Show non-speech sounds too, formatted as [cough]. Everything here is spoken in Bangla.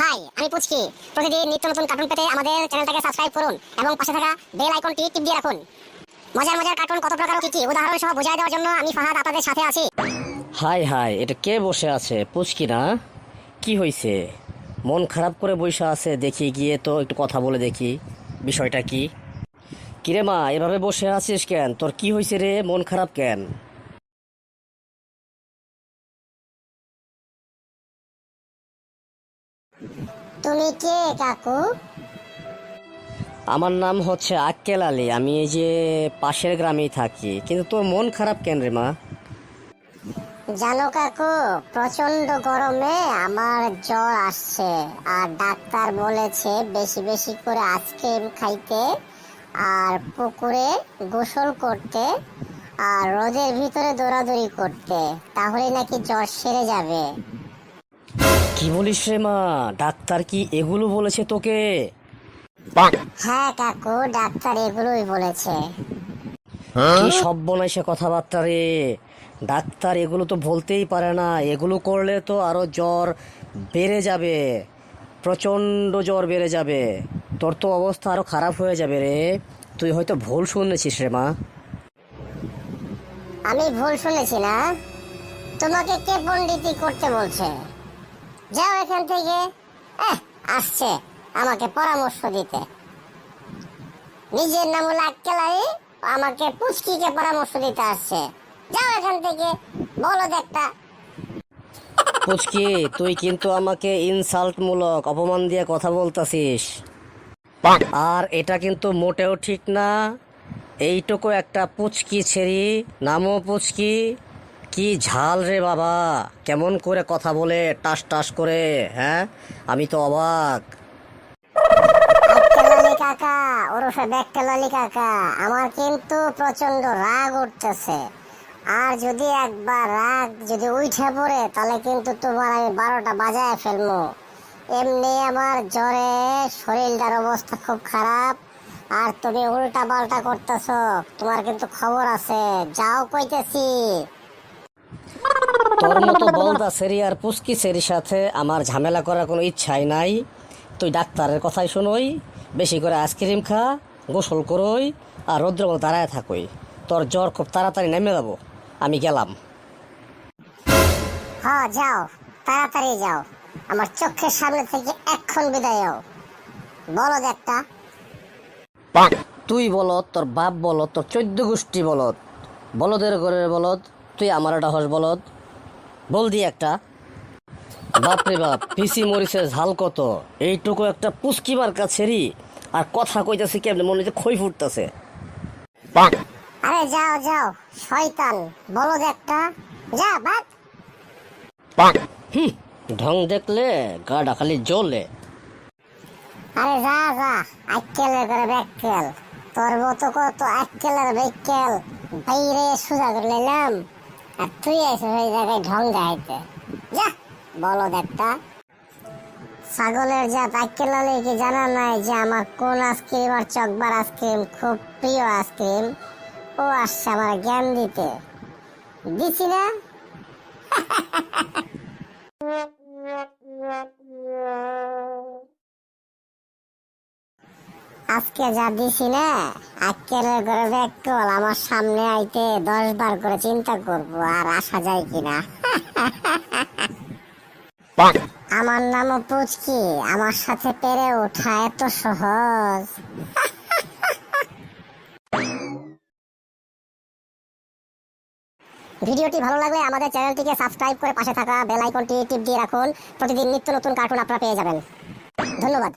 হাই, আমি পুচকি। প্রতিদিন নিত্য নতুন কার্টুন পেতে আমাদের চ্যানেলটাকে সাবস্ক্রাইব করুন এবং পাশে থাকা বেল আইকনটি টিপ দিয়ে রাখুন। মজার মজার কার্টুন কত প্রকার কি কি উদাহরণ সহ বোঝাই দেওয়ার জন্য আমি ফাহাদ আপনাদের সাথে আছি। হাই হাই, এটা কে বসে আছে? পুচকি না? কি হয়েছে মন খারাপ করে বসে আছে, দেখি গিয়ে তো একটু কথা বলে দেখি। বিষয়টা কি? কিরে মা, এভাবে বসে আছিস কেন? তোর কি হয়েছে রে? মন খারাপ কেন? তুমি কে কাকু? আমার নাম হচ্ছে আক্কেল আলী। আমি এই যে পাশের গ্রামেই থাকি। কিন্তু তোর মন খারাপ কেন রে মা? জানো কাকু প্রচণ্ড গরমে আমার জ্বর আসছে। আর ডাক্তার বলেছে বেশি বেশি করে আইসক্রিম খাইতে আর পুকুরে গোসল করতে আর রোদের ভিতরে দৌড়াদৌড়ি করতে। তাহলে নাকি জ্বর সেরে যাবে। কি বলিস রে মা? ডাক্তার কি এগুলো বলেছে তোকে? হ্যাঁ কাকু ডাক্তার এগুলোই বলেছে। কি সব সে কথাবার্তা রে? ডাক্তার এগুলো তো বলতেই পারে না। এগুলো করলে তো আরও জ্বর বেড়ে যাবে। প্রচণ্ড জ্বর বেড়ে যাবে। তোর তো অবস্থা আরও খারাপ হয়ে যাবে রে। তুই হয়তো ভুল শুনেছিস রে মা। আমি ভুল শুনেছি না? তোমাকে কে পণ্ডিতি করতে বলছে? যাও এখান থেকে। আসছে। আমাকে পরামর্শ দিতে। নিজের নাম হলো আক্কেলাই আমাকে পুচকিকে পরামর্শ দিতে আসছে। যাও এখান থেকে। বলো একটা পুচকি তুই কিন্তু আমাকে ইনসাল্ট মূলক অপমান দিয়ে কথা বলতাছিস। আর এটা কিন্তু মোটেও ঠিক না। এইটুকু একটা পুচকি ছেড়ি নামও পুচকি কি ঝাল রে বাবা? কেমন করে কথা বলে, টাস টাস করে হ্যাঁ? আমি তো অবাক। আক্কেলালি কাকা ওরফে ব্যাক্কেলালি কাকা, আমার কিন্তু প্রচণ্ড রাগ উঠতেছে। আর যদি একবার রাগ যদি উঠে পড়ে, তাহলে কিন্তু তোমার আমি বারোটা বাজায় ফেলব। এমনি আমার জ্বরে শরীরটার অবস্থা খুব খারাপ। আর তুমি উল্টা পাল্টা করতেছ, তোমার কিন্তু খবর আছে। যাও কইতেছি। তোর মতো বলদা সেরি আর পুচকি সেরির সাথে আমার ঝামেলা করার কোনো ইচ্ছাই নাই। তুই ডাক্তারের কথাই শুনোই বেশি করে আইসক্রিম খা গোসল করোই আর রৌদ্র মতো দাঁড়ায় থাকোই। তোর জ্বর খুব তাড়াতাড়ি নেমে যাব। আমি গেলাম। হ যাও। তাড়াতাড়ি যাও। আমার চোখের সামনে থেকে এক্ষণ বিদায় হও। বলো একটা। তুই বলত তোর বাপ বলত তোর চোদ্দ গোষ্ঠী বলত বলদের ঘরের বলদ তুই আমার একটা হস বলদ। বল দি একটা। বাপরে বাপ পিসি মরিচের ঝাল কত? এইটুকু একটা পুস্কিবার কাছেরই আর কথা কইতাছে কেমনে মনে হচ্ছে খই ফুটতেছে। আরে যাও যাও শয়তান বলো একটা। যা বাদ। হুম ঢং দেখলে গাডা খালি জ্বলে। আরে যা যা আক্কেলের করে ব্যাক্কেল। তোর মতো কত আক্কেলের ব্যাক্কেল। বাইরে সোজা করে নিলাম আর তুই এসে ওই জায়গায় ঢং গাইতে যা, বলো একটা ছাগলের জাত আক্কেল হলে কি জানা নাই যে আমার কোন আইসক্রিম আর চকবার আইসক্রিম খুব প্রিয় আইসক্রিম ও আসছে আমার জ্ঞান দিতে। দিছি না? [laughs] আজকে যা দিছি না, আজকের করে ব্যাকল আমার সামনে আইতে দশ বার করে চিন্তা করব আর আসা যায় কিনা। আমার নামও পুচকি, আমার সাথে পেরে ওঠা এত সহজ। ভিডিওটি ভালো লাগলে আমাদের চ্যানেলটিকে সাবস্ক্রাইব করে পাশে থাকা বেল আইকনটি টিপ দিয়ে রাখুন। প্রতিদিন নিত্য নতুন কার্টুন আপনারা পেয়ে যাবেন। ধন্যবাদ।